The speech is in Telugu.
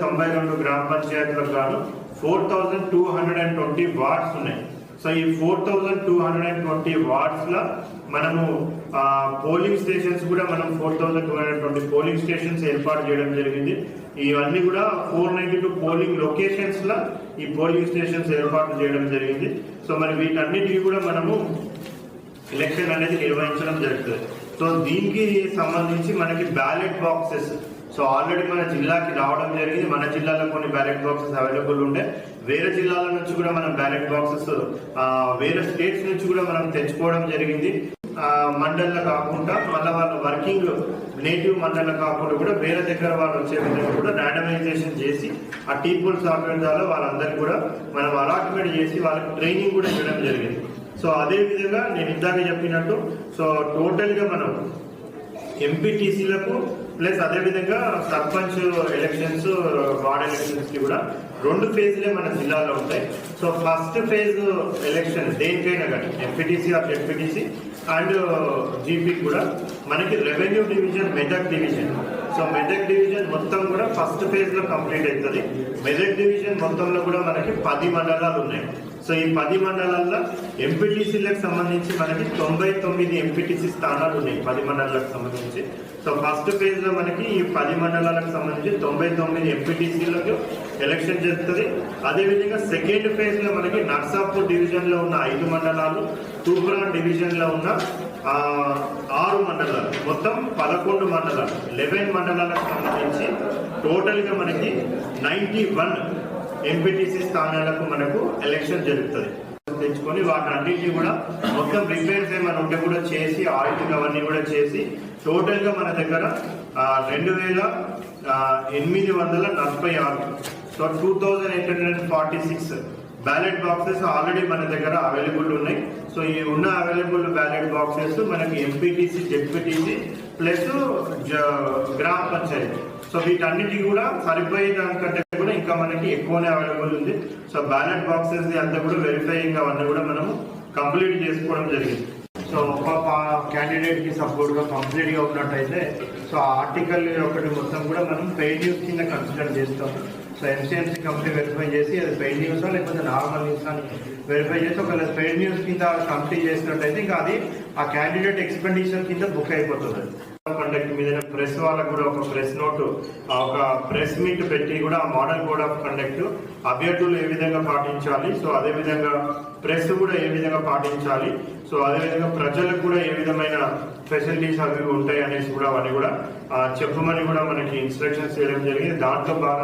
తొంభై రెండు గ్రామ పంచాయతీలకు గాను four thousand two hundred and twenty wards ఉన్నాయి. సో ఈ four thousand two hundred and twenty వార్డ్స్లో మనము పోలింగ్ స్టేషన్స్ కూడా మనం four thousand two hundred twenty polling stations ఏర్పాటు చేయడం జరిగింది. ఇవన్నీ కూడా ఫోర్ నైన్టీ టూ పోలింగ్ లొకేషన్స్లో ఈ పోలింగ్ స్టేషన్స్ ఏర్పాటు చేయడం జరిగింది. సో మరి వీటన్నిటికీ కూడా మనము ఎలక్షన్ అనేది నిర్వహించడం జరుగుతుంది. సో దీనికి సంబంధించి మనకి బ్యాలెట్ బాక్సెస్ సో ఆల్రెడీ మన జిల్లాకి రావడం జరిగింది. మన జిల్లాలో కొన్ని బ్యాలెట్ బాక్సెస్ అవైలబుల్ ఉండే. వేరే జిల్లాల నుంచి కూడా మనం బ్యాలెట్ బాక్సెస్ వేరే స్టేట్స్ నుంచి కూడా మనం తెచ్చుకోవడం జరిగింది. ఆ, మండల్లో కాకుండా మళ్ళీ వాళ్ళ వర్కింగ్ నేటివ్ మండలం కాకుండా కూడా వేరే దగ్గర వాళ్ళు వచ్చే విధంగా కూడా ర్యాండమైజేషన్ చేసి ఆ టీపుల్ సాఫ్ట్వేర్ ద్వారా వాళ్ళందరికీ కూడా మనం అలాట్మెంట్ చేసి వాళ్ళకి ట్రైనింగ్ కూడా ఇవ్వడం జరిగింది. సో అదే విధంగా నేను ఇందాక చెప్పినట్టు సో టోటల్గా మనం ఎంపీటీసీలకు ప్లస్ అదే విధంగా సర్పంచ్ ఎలక్షన్స్ వార్డ్ ఎలక్షన్స్కి కూడా రెండు ఫేజ్లే మన జిల్లాలో ఉంటాయి. సో ఫస్ట్ ఫేజ్ ఎలక్షన్ దేనికైనా కానీ MPTC of MPTC and GP కూడా మనకి revenue division Medak division so Medak division మొత్తం కూడా ఫస్ట్ ఫేజ్లో కంప్లీట్ అవుతుంది. మెదక్ డివిజన్ మొత్తంలో కూడా మనకి పది మండలాలు ఉన్నాయి. సో ఈ పది మండలాల్లో ఎంపీటీసీలకు సంబంధించి మనకి తొంభై తొమ్మిది ఎంపీటీసీ స్థానాలు ఉన్నాయి పది మండలాలకు సంబంధించి. సో ఫస్ట్ ఫేజ్లో మనకి ఈ పది మండలాలకు సంబంధించి తొంభై తొమ్మిది ఎంపీటీసీలకు ఎలక్షన్ జరుగుతుంది. అదేవిధంగా సెకండ్ ఫేజ్లో మనకి నర్సాపూర్ డివిజన్లో ఉన్న ఐదు మండలాలు తూప్రాన్ డివిజన్లో ఉన్న ఆరు మండలాలు. మొత్తం పదకొండు మండలాలు. లెవెన్ మండలాలకు సంబంధించి టోటల్గా మనకి నైంటీ వన్ ఎంపీటీసీ స్థానాలకు మనకు ఎలక్షన్ జరుగుతుంది. తెచ్చుకొని వాటన్నిటిని కూడా మొత్తం రిపేర్స్ ఏమైనా ఉంటే కూడా చేసి ఆడిటింగ్ అవన్నీ కూడా చేసి టోటల్గా మన దగ్గర రెండు వేల ఎనిమిది వందల నలభై ఆరు. So two thousand eight hundred forty six ballot boxes already మన దగ్గర అవైలబుల్ ఉన్నాయి. సో ఈ ఉన్న అవైలబుల్ బ్యాలెట్ బాక్సెస్ మనకి ఎంపీటీసీ జెడ్పీటీసీ ప్లస్ గ్రామ పంచాయతీ. సో వీటన్నిటి కూడా సరిపోయే దానికంటే ఇంకా మనకి ఎక్కువనే అవైలబుల్ ఉంది. సో బ్యాలెట్ బాక్సెస్ అంతా కూడా వెరిఫైయింగ్ అవన్నీ కూడా మనము కంప్లీట్ చేసుకోవడం జరిగింది. సో ఒక క్యాండిడేట్కి సపోర్ట్గా కంప్లీట్గా ఉన్నట్టయితే సో ఆ ఆర్టికల్ ఒకటి మొత్తం కూడా మనం పెయిడ్ న్యూస్ కింద కన్సిడర్ చేస్తాం సో ఎంసీఎంసీ కంపెనీ వెరిఫై చేసి అది పెయిడ్ న్యూస్ లేకపోతే నార్మల్ న్యూస్ అని వెరిఫై చేసి ఒకవేళ పెయిడ్ న్యూస్ కింద కంప్లీట్ చేసినట్టయితే ఇంకా అది ఆ క్యాండిడేట్ ఎక్స్పెండిచర్ కింద బుక్ అయిపోతుంది. కండక్ట్ మీద ప్రెస్ వాళ్ళకు కూడా ఒక ప్రెస్ నోటు ఒక ప్రెస్ మీట్ పెట్టి కూడా మోడల్ కోడ్ ఆఫ్ కండక్ట్ అభ్యర్థులు ఏ విధంగా పాటించాలి సో అదే విధంగా ప్రెస్ కూడా ఏ విధంగా పాటించాలి సో అదే విధంగా ప్రజలకు కూడా ఏ విధమైన ఫెసిలిటీస్ అవి ఉంటాయి అనేసి కూడా అవన్నీ కూడా చెప్పమని కూడా మనకి ఇన్స్ట్రక్షన్స్ చేయడం జరిగింది. దాంట్లో భాగంగా